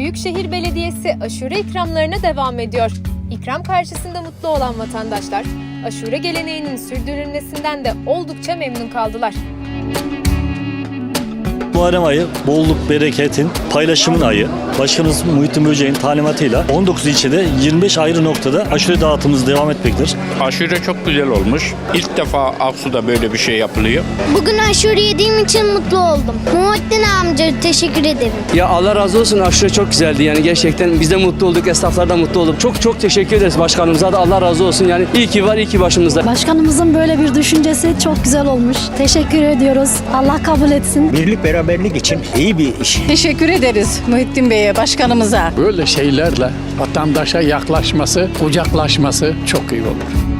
Büyükşehir Belediyesi aşure ikramlarına devam ediyor. İkram karşısında mutlu olan vatandaşlar, aşure geleneğinin sürdürülmesinden de oldukça memnun kaldılar. Muharrem ayı bolluk, bereketin, paylaşımın ayı. Başkanımız Muhittin Böceğin talimatıyla 19 ilçede 25 ayrı noktada aşure dağıtımımız devam etmektedir. Aşure çok güzel olmuş. İlk defa Aksu'da böyle bir şey yapılıyor. Bugün aşure yediğim için mutlu oldum. Muhittin teşekkür ederim. Ya Allah razı olsun aşure çok güzeldi yani gerçekten biz de mutlu olduk esnaflar da mutlu olduk. Çok çok teşekkür ederiz başkanımıza da Allah razı olsun yani iyi ki var iyi ki başımızda. Başkanımızın böyle bir düşüncesi çok güzel olmuş. Teşekkür ediyoruz. Allah kabul etsin. birlik beraberlik için iyi bir iş. Teşekkür ederiz Muhittin Bey'e, başkanımıza. Böyle şeylerle vatandaşa yaklaşması, kucaklaşması çok iyi olur.